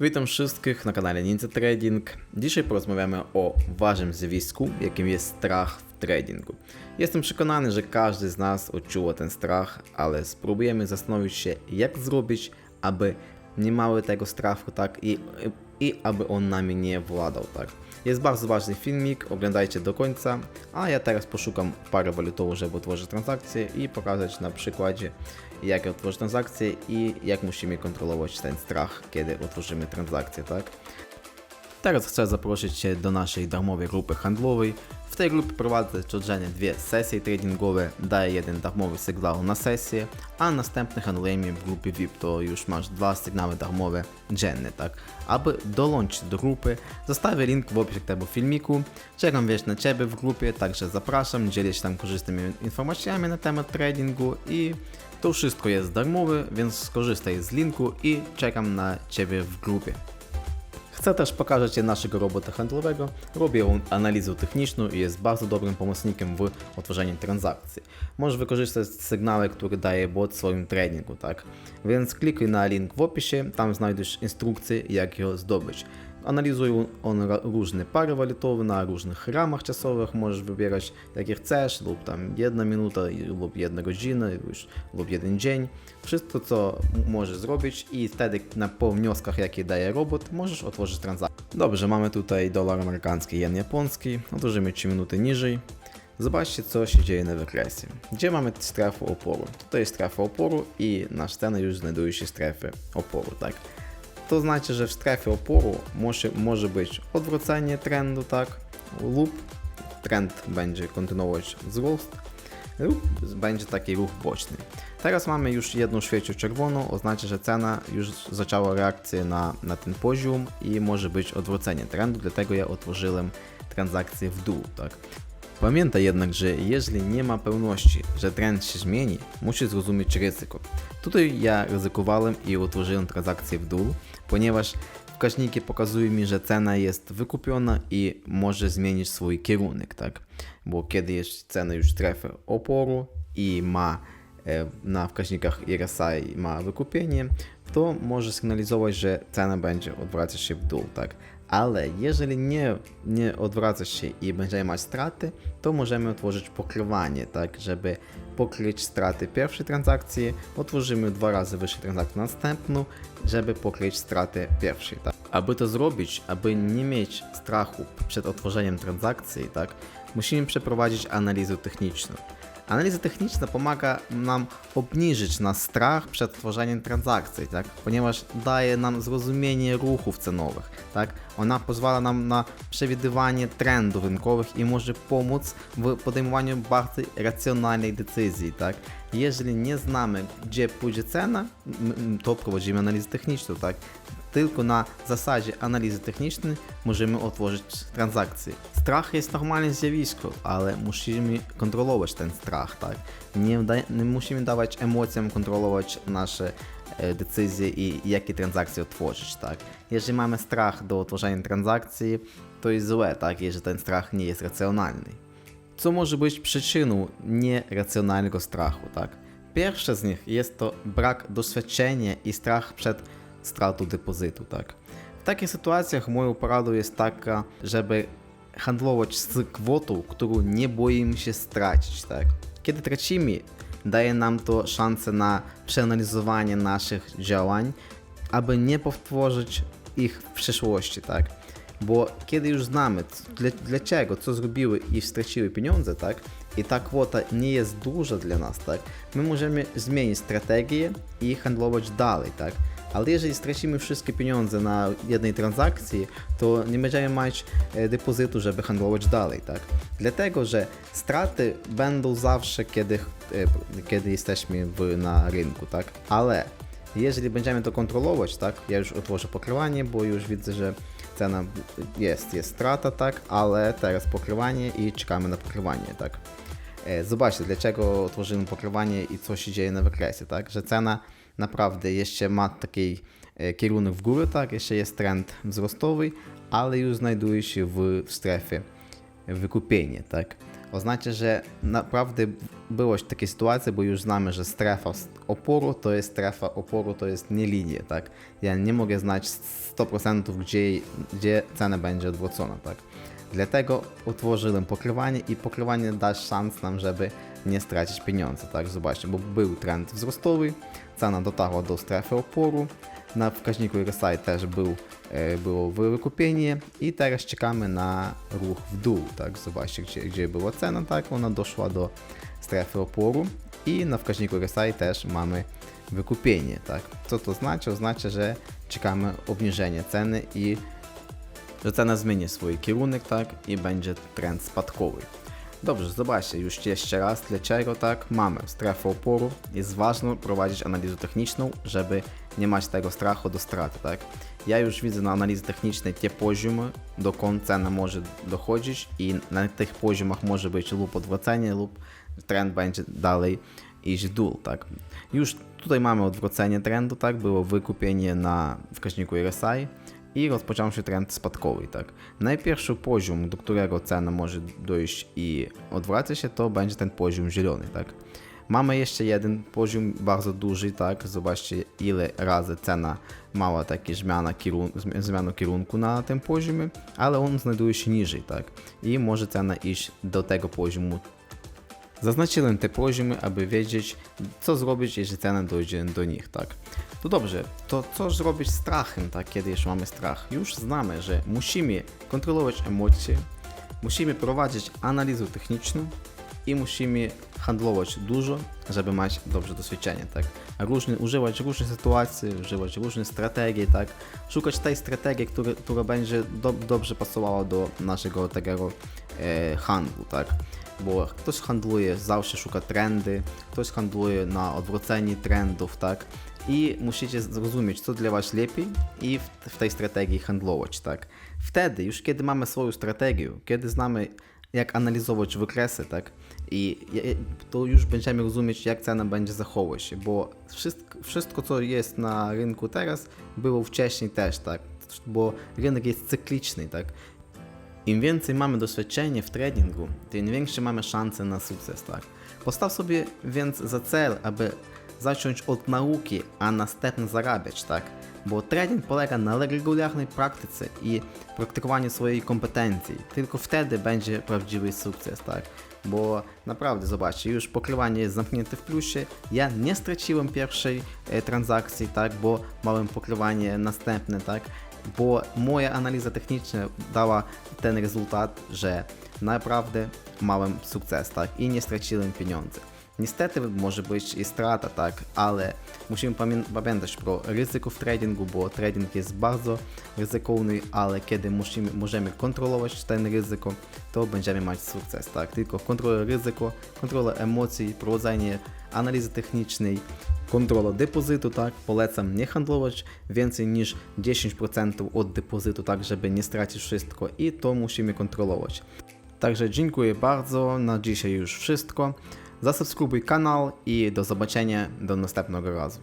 Witam wszystkich na kanale Ninja Trading. Dzisiaj porozmawiamy o ważnym zjawisku, jakim jest strach w tradingu. Jestem przekonany, że każdy z nas odczuwa ten strach, ale spróbujemy zastanowić się, jak zrobić, aby nie mały tego strachu, tak, i, i aby on nami nie władał, tak. Jest bardzo ważny filmik, oglądajcie do końca, a ja teraz poszukam parę walutową, żeby otworzyć transakcję i pokazać na przykładzie, jak otworzyć transakcję i jak musimy kontrolować ten strach, kiedy otworzymy transakcję, tak? Teraz chcę zaprosić Cię do naszej darmowej grupy handlowej. W tej grupie prowadzę codziennie dwie sesje tradingowe, daję jeden darmowy sygnał na sesję, a następne handlujemy w grupie VIP, to już masz dwa sygnały darmowe dziennie, tak? Aby dołączyć do grupy, zostawię link w opisie tego filmiku. Czekam wiesz na Ciebie w grupie, także zapraszam, dzielę się tam korzystnymi informacjami na temat tradingu i to wszystko jest darmowe, więc skorzystaj z linku i czekam na Ciebie w grupie. Chcę też pokazać Ci naszego robota handlowego. Robię on analizę techniczną i jest bardzo dobrym pomocnikiem w otworzeniu transakcji. Możesz wykorzystać sygnały, które daje bot w swoim tradingu, tak? Więc klikaj na link w opisie, tam znajdziesz instrukcję, jak ją zdobyć. Analizuje on różne pary walutowe na różnych ramach czasowych, możesz wybierać jakie chcesz, lub tam jedna minuta, lub jedna godzina, lub jeden dzień. Wszystko co możesz zrobić i wtedy na, po wnioskach jakie daje robot możesz otworzyć transakcję. Dobrze, mamy tutaj dolar amerykański, jen japoński, otworzymy 3 minuty niżej. Zobaczcie co się dzieje na wykresie. Gdzie mamy strefę oporu? Tutaj jest strefa oporu i na scenie już znajduje się strefy oporu, tak? To znaczy, że w strefie oporu może, może być odwrócenie trendu, tak, lub trend będzie kontynuować wzrost, lub będzie taki ruch boczny. Teraz mamy już jedną świecią czerwoną, oznacza, że cena już zaczęła reakcję na, na ten poziom i może być odwrócenie trendu, dlatego ja otworzyłem transakcję w dół, tak. Pamiętaj jednak, że jeżeli nie ma pewności, że trend się zmieni, musisz zrozumieć ryzyko. Tutaj ja ryzykowałem i utworzyłem transakcję w dół, ponieważ wskaźniki pokazują mi, że cena jest wykupiona i może zmienić swój kierunek, tak? Bo kiedy jest cena już w strefie oporu i ma e, na wskaźnikach RSI ma wykupienie, to może sygnalizować, że cena będzie odwracać się w dół, tak? Ale jeżeli nie, nie odwracasz się i będziemy mieć straty, to możemy otworzyć pokrywanie, tak, żeby pokryć straty pierwszej transakcji, otworzymy dwa razy wyższej transakcji następną, żeby pokryć straty pierwszej, tak. Aby to zrobić, aby nie mieć strachu przed otworzeniem transakcji, tak, musimy przeprowadzić analizę techniczną. Analiza techniczna pomaga nam obniżyć nasz strach przed tworzeniem transakcji, tak? ponieważ daje nam zrozumienie ruchów cenowych. Tak? Ona pozwala nam na przewidywanie trendów rynkowych i może pomóc w podejmowaniu bardziej racjonalnej decyzji. Tak? Jeżeli nie znamy, gdzie pójdzie cena, m- m- to prowadzimy analizę techniczną. Tak? Tylko na zasadzie analizy technicznej możemy otworzyć transakcję. Strach jest normalnym zjawiskiem, ale musimy kontrolować ten strach, tak? Nie, nie musimy dawać emocjom kontrolować nasze e, decyzje i jakie transakcje otworzyć, tak? Jeżeli mamy strach do otworzenia transakcji, to jest złe, tak? Jeżeli ten strach nie jest racjonalny. Co może być przyczyną nieracjonalnego strachu, tak? Pierwsze z nich jest to brak doświadczenia i strach przed stratą depozytu, tak? W takich sytuacjach moją poradą jest taka, żeby handlować z kwotą, którą nie boimy się stracić, tak? Kiedy tracimy, daje nam to szansę na przeanalizowanie naszych działań, aby nie powtórzyć ich w przyszłości, tak? Bo kiedy już znamy, dla, dlaczego, co zrobiły i straciły pieniądze, tak? I ta kwota nie jest duża dla nas, tak? My możemy zmienić strategię i handlować dalej, tak? Ale jeżeli stracimy wszystkie pieniądze na jednej transakcji, to nie będziemy mieć e, depozytu, żeby handlować dalej, tak? Dlatego, że straty będą zawsze, kiedy, e, kiedy jesteśmy w, na rynku, tak? Ale jeżeli będziemy to kontrolować, tak? Ja już otworzę pokrywanie, bo już widzę, że cena jest, jest strata, tak? Ale teraz pokrywanie i czekamy na pokrywanie, tak? E, Zobaczcie, dlaczego otworzyłem pokrywanie i co się dzieje na wykresie, tak? Że cena naprawdę jeszcze ma taki e, kierunek w górę, tak? Jeszcze jest trend wzrostowy, ale już znajduje się w, w strefie wykupienia, tak? Oznacza, że naprawdę było takie sytuacje, bo już znamy, że strefa oporu to jest strefa oporu, to jest nie linia, tak? Ja nie mogę znać 100% gdzie, gdzie cena będzie odwrócona, tak? Dlatego utworzyłem pokrywanie i pokrywanie da szans nam, żeby nie stracić pieniądze, tak? Zobaczcie, bo był trend wzrostowy, cena dotarła do strefy oporu, na wskaźniku RSI też był, e, było wykupienie i teraz czekamy na ruch w dół, tak? Zobaczcie, gdzie, gdzie była cena, tak? Ona doszła do strefy oporu i na wskaźniku RSI też mamy wykupienie, tak? Co to znaczy? Oznacza, że czekamy obniżenia ceny i że cena zmieni swój kierunek, tak? I będzie trend spadkowy. Dobrze, zobaczcie już jeszcze raz, dlaczego tak mamy strefę oporu. Jest ważne prowadzić analizę techniczną, żeby nie mieć tego strachu do straty, tak? Ja już widzę na analizie technicznej te poziomy, dokąd cena może dochodzić i na tych poziomach może być lub odwrócenie, lub trend będzie dalej iść w dół, tak? Już tutaj mamy odwrócenie trendu, tak? Było wykupienie na wskaźniku RSI i rozpoczął się trend spadkowy. Tak? Najpierwszy poziom, do którego cena może dojść i odwraca się, to będzie ten poziom zielony. Tak? Mamy jeszcze jeden poziom bardzo duży, tak? Zobaczcie ile razy cena mała takie zmiana, kierun zmiana kierunku na tym poziomie, ale on znajduje się niżej, tak? I może cena iść do tego poziomu. Zaznaczyłem te poziomy, aby wiedzieć, co zrobić, jeśli cena dojdzie do nich, tak? To dobrze, to co zrobić z strachem, tak, kiedy już mamy strach? Już znamy, że musimy kontrolować emocje, musimy prowadzić analizę techniczną i musimy handlować dużo, żeby mieć dobrze doświadczenie, tak? Różne, używać różnych sytuacji, używać różnych strategii, tak? Szukać tej strategii, która, która będzie do, dobrze pasowała do naszego takiego e, handlu, tak? Bo ktoś handluje, zawsze szuka trendy, ktoś handluje na odwrócenie trendów, tak? i musicie zrozumieć, co dla Was lepiej i w, w tej strategii handlować, tak? Wtedy, już kiedy mamy swoją strategię, kiedy znamy, jak analizować wykresy, tak? I to już będziemy rozumieć, jak cena będzie zachowywać się, bo wszystko, wszystko, co jest na rynku teraz, było wcześniej też, tak? Bo rynek jest cykliczny, tak? Im więcej mamy doświadczenia w tradingu, tym większe mamy szanse na sukces, tak? Postaw sobie więc za cel, aby zacząć od nauki, a następnie zarabiać, tak? Bo trading polega na regularnej praktyce i praktykowaniu swojej kompetencji. Tylko wtedy będzie prawdziwy sukces, tak? Bo naprawdę, zobaczcie, już pokrywanie zamknięte w plusie. Ja nie straciłem pierwszej transakcji, tak? Bo małem pokrywanie następne, tak? Bo moja analiza techniczna dała ten rezultat, że naprawdę małem sukces, tak? I nie straciłem pieniędzy. Niestety może być i strata, tak, ale musimy pamiętać pro ryzyko w tradingu, bo trading jest bardzo ryzykowny, ale kiedy musimy, możemy kontrolować ten ryzyko, to będziemy mieć sukces, tak, tylko kontrola ryzyko, kontrola emocji, prowadzenie analizy technicznej, kontrola depozytu, tak, polecam nie handlować więcej niż 10% od depozytu, tak, żeby nie stracić wszystko i to musimy kontrolować. Także dziękuję bardzo, na dzisiaj już wszystko. засубскрибуй канал і до побачення до наступного разу.